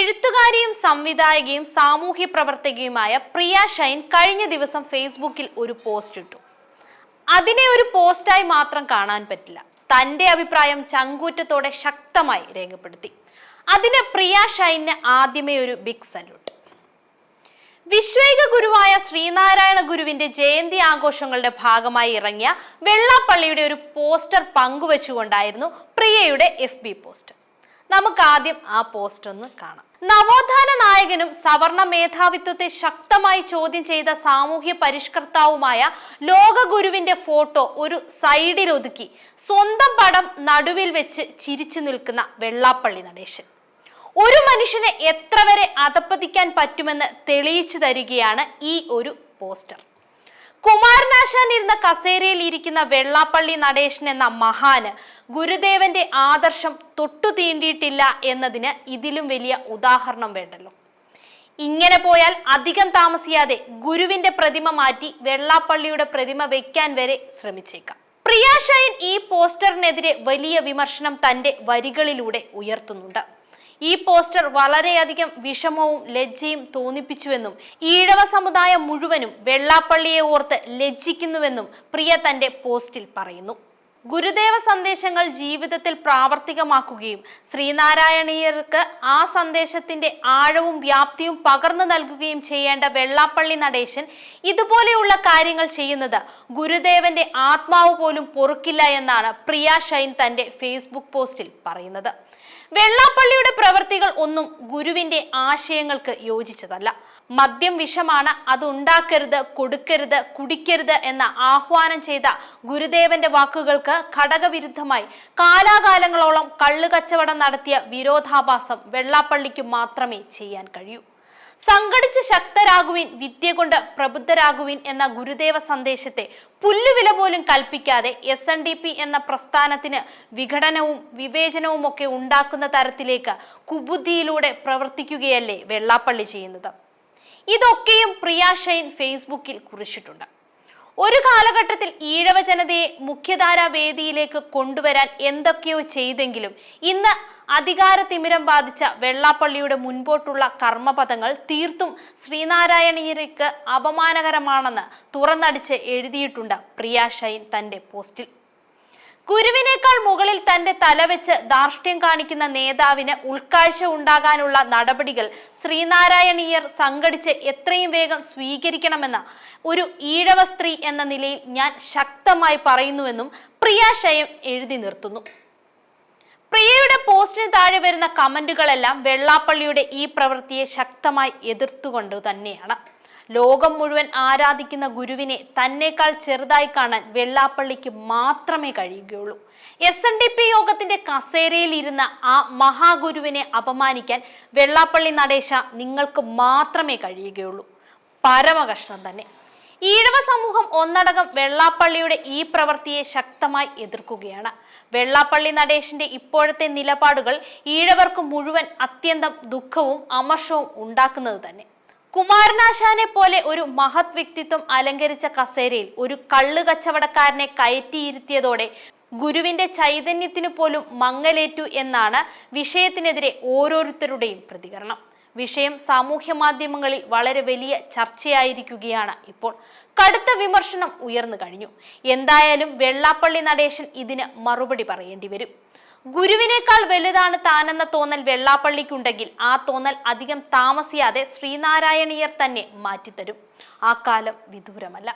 എഴുത്തുകാരിയും സംവിധായകയും സാമൂഹ്യ പ്രവർത്തകയുമായ പ്രിയ ഷൈൻ കഴിഞ്ഞ ദിവസം ഫേസ്ബുക്കിൽ ഒരു പോസ്റ്റ് ഇട്ടു. അതിനെ ഒരു പോസ്റ്റായി മാത്രം കാണാൻ പറ്റില്ല. തന്റെ അഭിപ്രായം ചങ്കൂറ്റത്തോടെ ശക്തമായി രേഖപ്പെടുത്തി. അതിന് പ്രിയ ഷൈന് ആദ്യമേ ഒരു ബിഗ് സല്യൂട്ട് വിശ്വൈക ഗുരുവായ ശ്രീനാരായണ ഗുരുവിന്റെ ജയന്തി ആഘോഷങ്ങളുടെ ഭാഗമായി ഇറങ്ങിയ വെള്ളാപ്പള്ളിയുടെ ഒരു പോസ്റ്റർ പങ്കുവച്ചുകൊണ്ടായിരുന്നു പ്രിയയുടെ എഫ് പോസ്റ്റ് നമുക്ക് ആദ്യം ആ പോസ്റ്റ് ഒന്ന് കാണാം. നവോത്ഥാന നായകനും സവർണ മേധാവിത്വത്തെ ശക്തമായി ചോദ്യം ചെയ്ത സാമൂഹ്യ പരിഷ്കർത്താവുമായ ലോകഗുരുവിന്റെ ഫോട്ടോ ഒരു സൈഡിൽ ഒതുക്കി സ്വന്തം പടം നടുവിൽ വെച്ച് ചിരിച്ചു നിൽക്കുന്ന വെള്ളാപ്പള്ളി നടേശൻ. ഒരു മനുഷ്യനെ എത്ര വരെ അധപ്പതിക്കാൻ പറ്റുമെന്ന് തെളിയിച്ചു തരികയാണ് ഈ ഒരു പോസ്റ്റർ. കുമാരനാശാൻ ഇരുന്ന കസേരയിൽ ഇരിക്കുന്ന വെള്ളാപ്പള്ളി നടേശൻ എന്ന മഹാന് ഗുരുദേവന്റെ ആദർശം തൊട്ടു തീണ്ടിയിട്ടില്ല എന്നതിന് ഇതിലും വലിയ ഉദാഹരണം വേണ്ടല്ലോ. ഇങ്ങനെ പോയാൽ അധികം താമസിയാതെ ഗുരുവിന്റെ പ്രതിമ മാറ്റി വെള്ളാപ്പള്ളിയുടെ പ്രതിമ വെക്കാൻ വരെ ശ്രമിച്ചേക്കാം. പ്രിയ ഷൈൻ ഈ പോസ്റ്ററിനെതിരെ വലിയ വിമർശനം തന്റെ വരികളിലൂടെ ഉയർത്തുന്നുണ്ട്. ഈ പോസ്റ്റർ വളരെയധികം വിഷമവും ലജ്ജയും തോന്നിപ്പിച്ചുവെന്നും ഈഴവ സമുദായം മുഴുവനും വെള്ളാപ്പള്ളിയെ ഓർത്ത് ലജ്ജിക്കുന്നുവെന്നും പ്രിയ തന്റെ പോസ്റ്റിൽ പറയുന്നു. ഗുരുദേവ സന്ദേശങ്ങൾ ജീവിതത്തിൽ പ്രാവർത്തികമാക്കുകയും ശ്രീനാരായണീയർക്ക് ആ സന്ദേശത്തിന്റെ ആഴവും വ്യാപ്തിയും പകർന്നു നൽകുകയും ചെയ്യേണ്ട വെള്ളാപ്പള്ളി നടേശൻ ഇതുപോലെയുള്ള കാര്യങ്ങൾ ചെയ്യുന്നത് ഗുരുദേവന്റെ ആത്മാവ് പോലും പൊറുക്കില്ല എന്നാണ് പ്രിയ ഷൈൻ തന്റെ ഫേസ്ബുക്ക് പോസ്റ്റിൽ പറയുന്നത്. വെള്ളാപ്പള്ളിയുടെ പ്രവൃത്തികൾ ഒന്നും ഗുരുവിന്റെ ആശയങ്ങൾക്ക് യോജിച്ചതല്ല. മദ്യം വിഷമാണ് അത് ഉണ്ടാക്കരുത് കൊടുക്കരുത് കുടിക്കരുത് എന്ന ആഹ്വാനം ചെയ്ത ഗുരുദേവന്റെ വാക്കുകൾക്ക് ഘടകവിരുദ്ധമായി കാലാകാലങ്ങളോളം കള്ളുകച്ചവടം നടത്തിയ വിരോധാഭാസം വെള്ളാപ്പള്ളിക്ക് മാത്രമേ ചെയ്യാൻ കഴിയൂ. സംഘടിച്ച് ശക്തരാകുവിൻ വിദ്യ കൊണ്ട് പ്രബുദ്ധരാകുവിൻ എന്ന ഗുരുദേവ സന്ദേശത്തെ പുല്ലുവില പോലും കൽപ്പിക്കാതെ എസ് എൻ ഡി പി എന്ന പ്രസ്ഥാനത്തിന് വിഘടനവും വിവേചനവും ഒക്കെ ഉണ്ടാക്കുന്ന തരത്തിലേക്ക് കുബുദ്ധിയിലൂടെ പ്രവർത്തിക്കുകയല്ലേ വെള്ളാപ്പള്ളി ചെയ്യുന്നത്? ഇതൊക്കെയും പ്രിയ ഷൈൻ ഫേസ്ബുക്കിൽ കുറിച്ചിട്ടുണ്ട്. ഒരു കാലഘട്ടത്തിൽ ഈഴവ ജനതയെ മുഖ്യധാരാ വേദിയിലേക്ക് കൊണ്ടുവരാൻ എന്തൊക്കെയോ ചെയ്തെങ്കിലും ഇന്ന് അധികാരത്തിമിരം ബാധിച്ച വെള്ളാപ്പള്ളിയുടെ മുൻപോട്ടുള്ള കർമ്മപഥങ്ങൾ തീർത്തും ശ്രീനാരായണീയർക്ക് അപമാനകരമാണെന്ന് തുറന്നടിച്ച് എഴുതിയിട്ടുണ്ട് പ്രിയ ഷൈൻ തന്റെ പോസ്റ്റിൽ. ഗുരുവിനേക്കാൾ മുകളിൽ തന്റെ തല വെച്ച് ധാർഷ്ട്യം കാണിക്കുന്ന നേതാവിന് ഉൾക്കാഴ്ച ഉണ്ടാകാനുള്ള നടപടികൾ ശ്രീനാരായണീയർ സംഘടിച്ച് എത്രയും വേഗം സ്വീകരിക്കണമെന്ന് ഒരു ഈഴവ സ്ത്രീ എന്ന നിലയിൽ ഞാൻ ശക്തമായി പറയുന്നുവെന്നും പ്രിയ ഷയം എഴുതി നിർത്തുന്നു. പ്രിയയുടെ പോസ്റ്റിന് താഴെ വരുന്ന കമന്റുകളെല്ലാം വെള്ളാപ്പള്ളിയുടെ ഈ പ്രവൃത്തിയെ ശക്തമായി എതിർത്തുകൊണ്ട് തന്നെയാണ്. ലോകം മുഴുവൻ ആരാധിക്കുന്ന ഗുരുവിനെ തന്നെക്കാൾ ചെറുതായി കാണാൻ വെള്ളാപ്പള്ളിക്ക് മാത്രമേ കഴിയുകയുള്ളൂ. എസ് എൻ ഡി പി യോഗത്തിന്റെ കസേരയിൽ ഇരുന്ന ആ മഹാഗുരുവിനെ അപമാനിക്കാൻ വെള്ളാപ്പള്ളി നടേശ നിങ്ങൾക്ക് മാത്രമേ കഴിയുകയുള്ളൂ. പരമകഷ്ണം തന്നെ. ഈഴവ സമൂഹം ഒന്നടങ്കം വെള്ളാപ്പള്ളിയുടെ ഈ പ്രവൃത്തിയെ ശക്തമായി എതിർക്കുകയാണ്. വെള്ളാപ്പള്ളി നടേശന്റെ ഇപ്പോഴത്തെ നിലപാടുകൾ ഈഴവർക്ക് മുഴുവൻ അത്യന്തം ദുഃഖവും അമർഷവും ഉണ്ടാക്കുന്നത് തന്നെ. കുമാരനാശാനെ പോലെ ഒരു മഹത് വ്യക്തിത്വം അലങ്കരിച്ച കസേരയിൽ ഒരു കള്ളു കച്ചവടക്കാരനെ കയറ്റിയിരുത്തിയതോടെ ഗുരുവിന്റെ ചൈതന്യത്തിനു പോലും മങ്ങലേറ്റു എന്നാണ് വിഷയത്തിനെതിരെ ഓരോരുത്തരുടെയും പ്രതികരണം. വിഷയം സാമൂഹ്യ മാധ്യമങ്ങളിൽ വളരെ വലിയ ചർച്ചയായിരിക്കുകയാണ് ഇപ്പോൾ. കടുത്ത വിമർശനം ഉയർന്നു കഴിഞ്ഞു. എന്തായാലും വെള്ളാപ്പള്ളി നടേശൻ ഇതിന് മറുപടി പറയേണ്ടി വരും. ഗുരുവിനേക്കാൾ വലുതാണ് താനെന്ന തോന്നൽ വെള്ളാപ്പള്ളിക്കുണ്ടെങ്കിൽ ആ തോന്നൽ അധികം താമസിയാതെ ശ്രീനാരായണീയർ തന്നെ മാറ്റിത്തരും. ആ കാലം വിദൂരമല്ല.